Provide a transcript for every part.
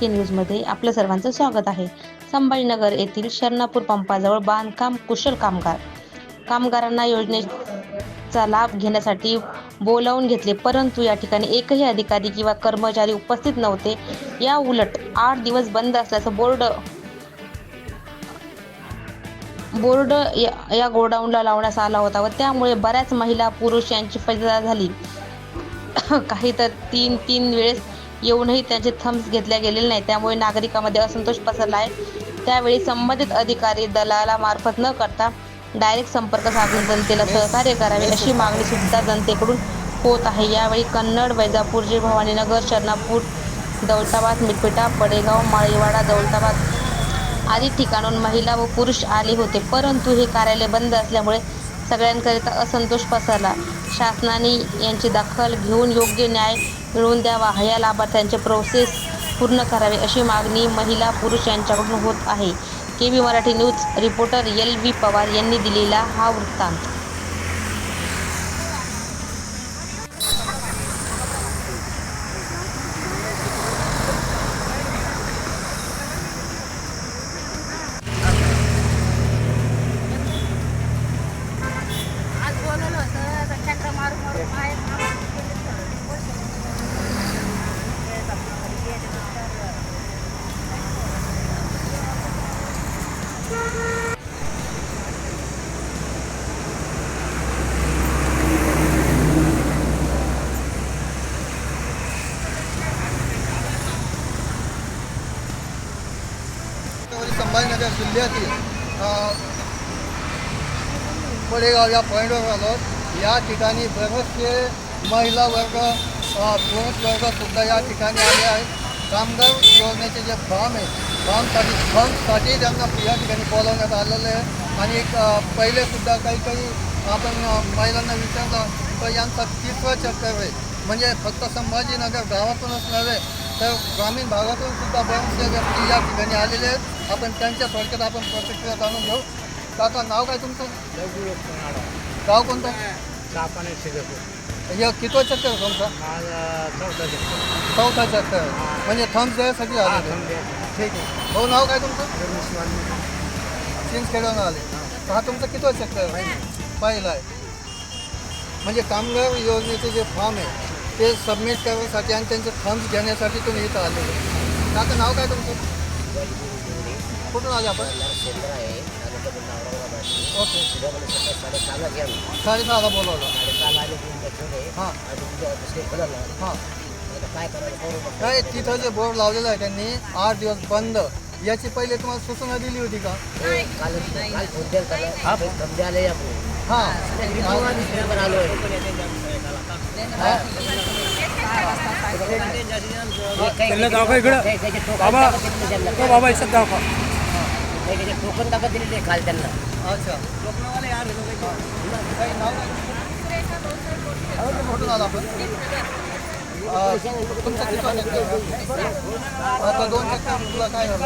के न्यूजमध्ये आपलं सर्वांचं स्वागत आहे. संभाजीनगर येथील शरणापूर पंपाजवळ बांधकाम कुशल कामगार. कामगारांना योजनेचा लाभ घेण्यासाठी बोलावून घेतले परंतु या ठिकाणी एकही अधिकारी किंवा कर्मचारी उपस्थित नव्हते. या उलट आठ दिवस बंद असल्याचं बोर्ड बोर्ड या या गोडाऊनला लावण्यात आला होता व त्यामुळे बऱ्याच महिला पुरुष यांची फैदा झाली. काही तर तीन तीन वेळेस येऊनही त्यांचे थम्स घेतल्या गेलेले नाही. त्यामुळे नागरिकांमध्ये असंतोष पसरला आहे. त्यावेळी संबंधित अधिकारी दलाला मार्फत न करता डायरेक्ट संपर्क साधून जनतेला सहकार्य करावे अशी मागणी सुद्धा जनतेकडून होत आहे. यावेळी कन्नड वैजापूर जे भवानीनगर शरणापूर दौलताबाद मिरपेटा पडेगाव माळीवाडा दौलताबाद आदी ठिकाणून महिला व पुरुष आले होते. परंतु हे कार्यालय बंद असल्यामुळे सगळ्यांकरिता असंतोष पसरला. शासनाने यांची दखल घेऊन योग्य न्याय मिळवून द्यावा. ह्या लाभार्थ्यांचे प्रोसेस पूर्ण करावे अशी मागणी महिला पुरुष यांच्याकडून होत आहे. K B Marathi news reporter L V Pawar यांनी दिलेला हा वृत्तांत. संभाजीनगर जिल्ह्यातील कोडेगाव या पॉईंटवर आलो. या ठिकाणी बरेचसे महिला वर्ग अ, पुरुष वर्गसुद्धा या ठिकाणी आले आहेत. कामगार योजनेचे जे फॉर्म आहे फॉर्मसाठी फॉर्मसाठी त्यांना या ठिकाणी बोलवण्यात आलेलं आहे. आणि पहिलेसुद्धा काही काही आपण महिलांना विचारलं तर यांचा तिसरा चक्कर आहे. म्हणजे फक्त संभाजीनगर गावातूनच नव्हे तर ग्रामीण भागातून सुद्धा बरेचसे व्यक्ती या ठिकाणी आलेले आहेत. आपण त्यांच्या थोडक्यात आपण प्रतिक्रिया जाणून घेऊ. काका नाव काय तुमचं? गाव कोणतं? हे कितवा चक्कर तुमचा? चौथा चक्कर. आहे. म्हणजे थम्स द्यायसाठी आले. ठीक आहे. भाऊ नाव काय तुमचं? चिंचखेडून आले. हा. तुमचा कितवा चक्कर आहे? पहिला. आहे. म्हणजे कामगार योजनेचे जे फॉर्म आहे ते सबमिट करण्यासाठी आणि त्यांचे थम्स घेण्यासाठी तुम्ही इथं आलेले. काका नाव काय तुमचं? कुठून आले आपण? ओके. साडेसहाला बोलवलं. हां. हां. काय तिथं जे बोर्ड लावलेलं आहे त्यांनी आठ दिवस बंद. याची पहिले तुम्हाला सूचना दिली होती का? हां इकडं. बाबा तो बाबा इथं दाखवा. टोकन दाखवत दिले काल त्यांना. अच्छा. काही नाव काय आपण? तुमचं? आता दोन चक्कर तुला काय झालं.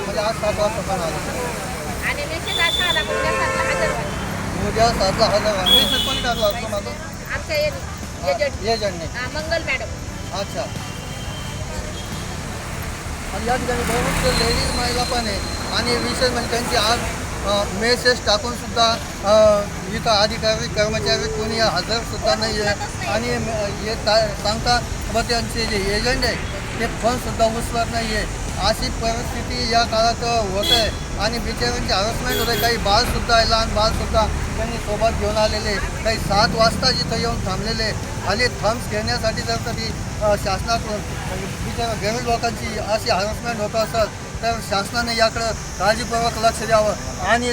म्हणजे आज सात वाजता पण आलं. उद्या सातला हजर मी कोणी टाकला असतो माझं. आमच्या एजंटने मंगल मॅडम. अच्छा. आणि या ठिकाणी बरेचसे लेडीज महिला पण आहे. आणि विशेष म्हणजे त्यांची आज मेसेज टाकूनसुद्धा इथं अधिकारी कर्मचारी कोणी हजरसुद्धा नाही आहे. आणि हे सांगता व त्यांचे जे एजंट आहे ते फोनसुद्धा उचलत नाही आहे. अशी परिस्थिती या काळात होत आहे. आणि बिचाऱ्यांची हरसमेंट होते काही बाळसुद्धा आहे लहान बाळसुद्धा त्यांनी सोबत घेऊन आलेले काही सात वाजता जिथं येऊन थांबलेले आणि थम्स घेण्यासाठी जर तरी शासनाकडून म्हणजे गरीब लोकांची अशी हॅरसमेंट होत असत तर शासनाने याकडं काळजीपूर्वक लक्ष द्यावं. आणि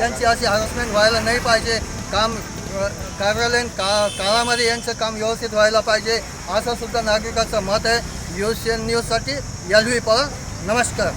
यांची अशी हॅरसमेंट व्हायला नाही पाहिजे. काम कार्यालयीन का काळामध्ये यांचं काम व्यवस्थित व्हायला पाहिजे असं सुद्धा नागरिकाचं मत आहे. न्यूज न्यूजसाठी एल व्ही पवार नमस्कार.